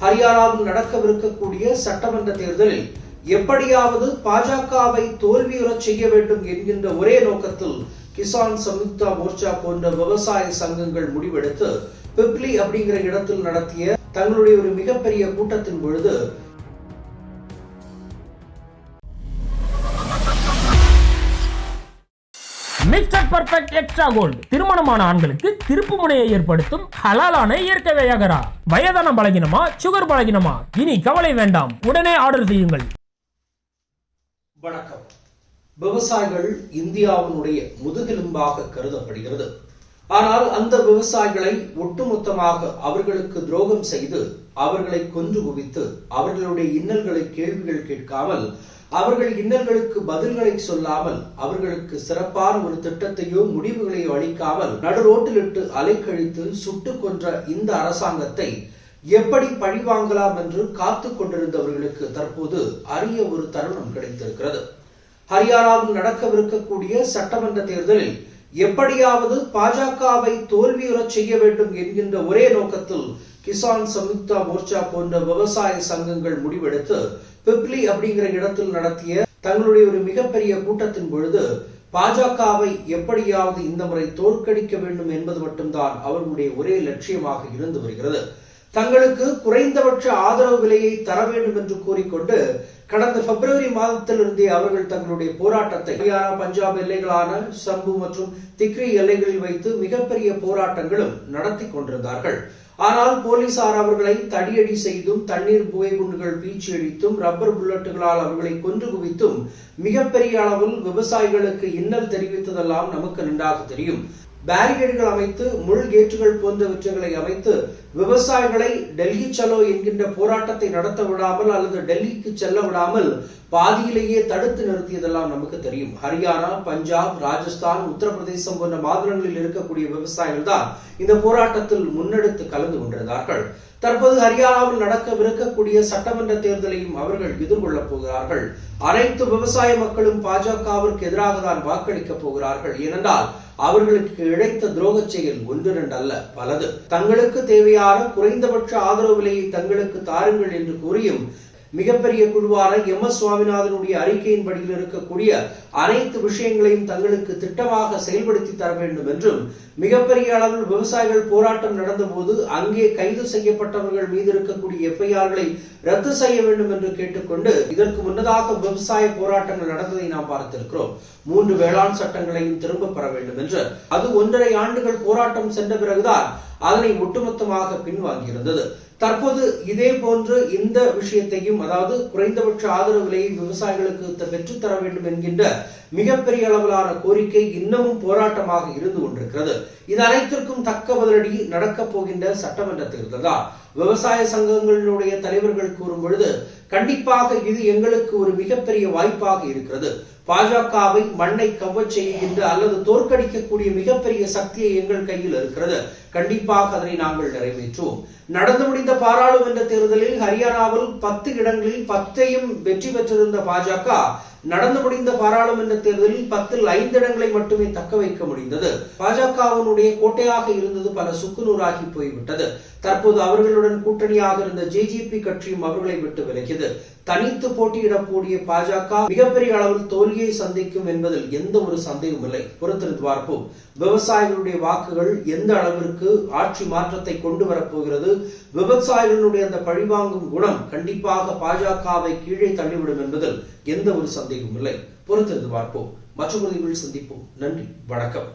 ஹரியானாவில் நடக்கவிருக்கக்கூடிய சட்டமன்ற தேர்தலில் எப்படியாவது பாஜகவை தோல்வியுறச் செய்ய வேண்டும் என்கின்ற ஒரே நோக்கத்தில் கிசான் சம்யுக்தா மோர்ச்சா போன்ற விவசாய சங்கங்கள் முடிவெடுத்து பிப்லி அப்படிங்கிற இடத்தில் நடத்திய தங்களுடைய ஒரு மிகப்பெரிய கூட்டத்தின் பொழுது மிஸ்டர் பர்ஃபெக்ட் எக்ஸ்ட்ரா கோல்டு திருமணமான ஆண்களுக்கு திருப்பு முனையை ஏற்படுத்தும் ஹலாலான இயற்கை வியாகரா. வயதான பழகினமா? சுகர் பழகினமா? இனி கவலை வேண்டாம். உடனே ஆர்டர் செய்யுங்கள். வணக்கம். விவசாயிகள் இந்தியாவினுடைய முதுகெலும்பாக கருதப்படுகிறது. ஆனால் அந்த விவசாயிகளை ஒட்டுமொத்தமாக அவர்களுக்கு துரோகம் செய்து அவர்களை கொன்று குவித்து அவர்களுடைய இன்னல்களை கேள்விகள் கேட்காமல் அவர்கள் இன்னல்களுக்கு பதில்களை சொல்லாமல் அவர்களுக்கு சிறப்பான ஒரு திட்டத்தையோ முடிவுகளையோ அளிக்காமல் நடுரோட்டிலிட்டு அலைக்கழித்து சுட்டுக் கொன்ற இந்த அரசாங்கத்தை எப்படி பழிவாங்கலாம் என்று காத்து கொண்டிருந்தவர்களுக்கு தற்போது அரிய ஒரு தருணம் கிடைத்திருக்கிறது. ஹரியானாவில் நடக்கவிருக்கக்கூடிய சட்டமன்ற தேர்தலில் எப்படியாவது பாஜகவை தோல்வியுறச் செய்ய வேண்டும் என்கின்ற ஒரே நோக்கத்தில் கிசான் சம்யுக்தா மோர்ச்சா போன்ற விவசாய சங்கங்கள் முடிவெடுத்து பிப்லி அப்படிங்கிற இடத்தில் நடத்திய தங்களுடைய ஒரு மிகப்பெரிய கூட்டத்தின் பொழுது பாஜகவை எப்படியாவது இந்த முறை தோற்கடிக்க வேண்டும் என்பது மட்டும்தான் அவர்களுடைய ஒரே லட்சியமாக இருந்து வருகிறது. தங்களுக்கு குறைந்தபட்ச ஆதரவு விலையை தர வேண்டும் என்று கூறிக்கொண்டு கடந்த பிப்ரவரி மாதத்திலிருந்தே அவர்கள் தங்களுடைய போராட்டத்தை ஹரியானா பஞ்சாப் எல்லைகளான சம்பு மற்றும் திக்ரி எல்லைகளில் வைத்து மிகப்பெரிய போராட்டங்களும் நடத்தி கொண்டிருந்தார்கள். ஆனால் போலீசார் அவர்களை தடியடி செய்தும் தண்ணீர் புகை குண்டுகள் பீச்சி அடித்தும் ரப்பர் புல்லட்டுகளால் அவர்களை கொன்று குவித்தும் மிகப்பெரிய அளவில் விவசாயிகளுக்கு இன்னல் தெரிவித்ததெல்லாம் நமக்கு நன்றாக தெரியும். பேரிகேடுகள் அமைத்து முள் கேட்டுகள் போன்றவற்றைகளை அமைத்து விவசாயிகளை டெல்லி சலோ என்கின்ற போராட்டத்தை நடத்த விடாமல் அல்லது டெல்லிக்கு செல்ல விடாமல் பாதியிலேயே தடுத்து நிறுத்தியதெல்லாம் நமக்கு தெரியும். ஹரியானா பஞ்சாப் ராஜஸ்தான் உத்தரப்பிரதேசம் போன்ற மாநிலங்களில் இருக்கக்கூடிய விவசாயிகள் தான் இந்த போராட்டத்தில் முன்னெடுத்து கலந்து கொண்டிருந்தார்கள். தற்போது ஹரியானாவில் நடக்கவிருக்கக்கூடிய சட்டமன்ற தேர்தலையும் அவர்கள் எதிர்கொள்ளப் போகிறார்கள். அனைத்து விவசாய மக்களும் பாஜகவிற்கு எதிராக தான் வாக்களிக்கப் போகிறார்கள். ஏனென்றால் அவர்களுக்கு இழைத்த துரோக செயல் ஒன்றிரண்டு அல்ல பலது. தங்களுக்கு தேவையான குறைந்தபட்ச ஆதரவு விலையை தங்களுக்கு தாருங்கள் என்று கூறியும் மிகப்பெரிய குழுவான எம் எஸ் சுவாமிநாதனுடைய அறிக்கையின்படியில் இருக்கக்கூடிய அனைத்து விஷயங்களையும் தங்களுக்கு திட்டமாக செயல்படுத்தி தர வேண்டும் என்றும் மிகப்பெரிய அளவில் விவசாயிகள் போராட்டம் நடந்தபோது அங்கே கைது செய்யப்பட்டவர்கள் மீது இருக்கக்கூடிய எஃப்ஐஆர்களை ரத்து செய்ய வேண்டும் என்று கேட்டுக்கொண்டு இதற்கு முன்னதாக விவசாய போராட்டங்கள் நடந்ததை நாம் பார்த்திருக்கிறோம். மூன்று வேளாண் சட்டங்களையும் திரும்ப பெற வேண்டும் என்று. அது ஒன்றரை ஆண்டுகள் போராட்டம் சென்ற பிறகுதான் அதனை ஒட்டுமொத்தமாக பின்வாங்கியிருந்தது. தற்போது இதே போன்று இந்த விஷயத்தையும் அதாவது குறைந்தபட்ச ஆதரவு விலையை விவசாயிகளுக்கு பெற்றுத்தர வேண்டும் என்கின்ற மிகப்பெரிய அளவிலான கோரிக்கை இன்னமும் போராட்டமாக இருந்து கொண்டிருக்கிறது. இது அனைத்திற்கும் தக்க பதிலடி நடக்கப் போகின்ற சட்டமன்ற தேர்தல் தான் விவசாய சங்கங்களுடைய தலைவர்கள் கூறும் பொழுது கண்டிப்பாக இது எங்களுக்கு ஒரு மிகப்பெரிய வாய்ப்பாக இருக்கிறது. பாஜகவை மண்ணை கவ்வச் செய்கின்ற அல்லது தோற்கடிக்கக்கூடிய மிகப்பெரிய சக்தியை எங்கள் கையில் இருக்கிறது. கண்டிப்பாக அதனை நாங்கள் நிறைவேற்றுவோம். நடந்து முடிந்த பாராளுமன்ற தேர்தலில் ஹரியானாவில் பத்து இடங்களில் பத்தையும் வெற்றி பெற்றிருந்த பாஜக நடந்து முடிந்த பாராளுமன்ற தேர்தலில் பத்தில் ஐந்து இடங்களை மட்டுமே தக்க வைக்க முடிந்தது. பாஜகவினுடைய கோட்டையாக இருந்தது பல சுக்குநூறாகி போய்விட்டது. தற்போது அவர்களுடன் கூட்டணியாக இருந்த ஜேஜிபி கட்சியும் அவர்களை விட்டு விலகியது. தனித்து போட்டியிடக்கூடிய பாஜக மிகப்பெரிய அளவில் தோல்வியை சந்திக்கும் என்பதில் எந்த ஒரு சந்தேகம் இல்லை. பொறுத்திருந்து பார்ப்போம் விவசாயிகளுடைய வாக்குகள் எந்த அளவிற்கு ஆட்சி மாற்றத்தை கொண்டு வரப்போகிறது விவசாயிகளுடைய அந்த பழிவாங்கும் குணம் கண்டிப்பாக பாஜகவை கீழே தள்ளிவிடும் என்பதில் எந்த ஒரு சந்தேகமும் இல்லை. பொறுத்திருந்து பார்ப்போம் மற்றொரு சந்திப்போம். நன்றி வணக்கம்.